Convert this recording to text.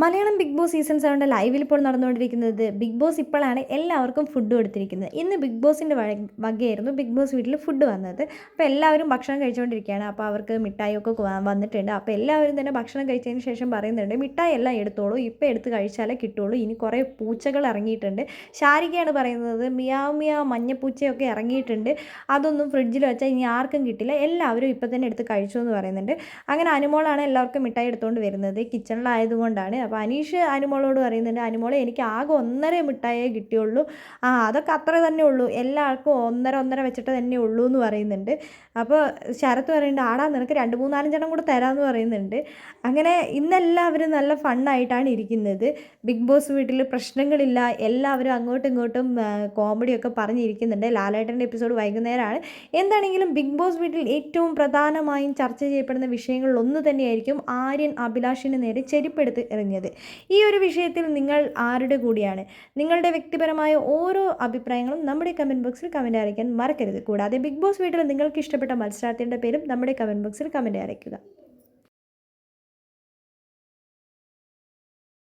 Malayalam Bigg Boss season സെവന്റെ ലൈവിൽ ഇപ്പോൾ നടന്നുകൊണ്ടിരിക്കുന്നത് ബിഗ് ബോസ് ഇപ്പോഴാണ് എല്ലാവർക്കും ഫുഡ് കൊടുത്തിരിക്കുന്നത് ഇന്ന് ബിഗ് ബോസിന്റെ വകയായിരുന്നു ബിഗ് ബോസ് വീട്ടിൽ ഫുഡ് വന്നത്. അപ്പോൾ എല്ലാവരും ഭക്ഷണം കഴിച്ചുകൊണ്ടിരിക്കുകയാണ്. അപ്പോൾ അവർക്ക് മിഠായിയൊക്കെ വന്നിട്ടുണ്ട്. അപ്പോൾ എല്ലാവരും തന്നെ ഭക്ഷണം കഴിച്ചതിന് ശേഷം പറയുന്നുണ്ട് മിഠായി എല്ലാം എടുത്തോളൂ. ഇപ്പോൾ എടുത്ത് കഴിച്ചാലേ കിട്ടുള്ളൂ. ഇനി കുറേ പൂച്ചകൾ ഇറങ്ങിയിട്ടുണ്ട്. ശാരികയാണ് പറയുന്നത് മിയാവ് മിയാവ് മഞ്ഞപ്പൂച്ചയൊക്കെ ഇറങ്ങിയിട്ടുണ്ട്. അതൊന്നും ഫ്രിഡ്ജിൽ വെച്ചാൽ ഇനി ആർക്കും കിട്ടില്ല. എല്ലാവരും ഇപ്പോൾ തന്നെ എടുത്ത് കഴിച്ചു എന്ന് പറയുന്നുണ്ട്. അങ്ങനെ അനുമോളാണ് എല്ലാവർക്കും മിഠായി എടുത്തുകൊണ്ട് വരുന്നത്. കിച്ചണിലായതുകൊണ്ടാണ്. അപ്പോൾ അനീഷ് അനുമോളോട് പറയുന്നുണ്ട് അനുമോളെ എനിക്ക് ആകെ ഒന്നര മിഠായിയേ കിട്ടിയുള്ളൂ. ആ അതൊക്കെ അത്ര തന്നെ ഉള്ളൂ. എല്ലാവർക്കും ഒന്നര ഒന്നര വെച്ചിട്ട് തന്നെ ഉള്ളൂ എന്ന് പറയുന്നുണ്ട്. അപ്പോൾ ശരത്ത് പറയുന്നുണ്ട് ആടാ നിനക്ക് രണ്ട് മൂന്നാലഞ്ചെണ്ണം കൂടെ തരാമെന്ന് പറയുന്നുണ്ട്. അങ്ങനെ ഇന്നെല്ലാവരും നല്ല ഫണ്ണായിട്ടാണ് ഇരിക്കുന്നത്. ബിഗ് ബോസ് വീട്ടിൽ പ്രശ്നങ്ങളില്ല. എല്ലാവരും അങ്ങോട്ടും ഇങ്ങോട്ടും കോമഡിയൊക്കെ പറഞ്ഞിരിക്കുന്നുണ്ട്. ലാലേട്ടന്റെ എപ്പിസോഡ് വൈകുന്നേരമാണ് എന്താണെങ്കിലും ബിഗ് ബോസ് വീട്ടിൽ ഏറ്റവും പ്രധാനമായും ചർച്ച ചെയ്യപ്പെടുന്ന വിഷയങ്ങളിൽ ഒന്ന് തന്നെയായിരിക്കും ആര്യൻ അഭിലാഷിന് നേരെ ചെരുപ്പെടുത്ത് എറിഞ്ഞത്. ഈ ഒരു വിഷയത്തിൽ നിങ്ങൾ ആരുടെ കൂടിയാണ്? നിങ്ങളുടെ വ്യക്തിപരമായ ഓരോ അഭിപ്രായങ്ങളും നമ്മുടെ കമന്റ് ബോക്സിൽ കമന്റ് അയക്കാൻ മറക്കരുത്. കൂടാതെ ബിഗ് ബോസ് വീട്ടിൽ നിങ്ങൾക്ക് ഇഷ്ടപ്പെട്ട മത്സരാർത്ഥിയുടെ പേരും നമ്മുടെ കമന്റ് ബോക്സിൽ കമന്റ് അറിയിക്കുക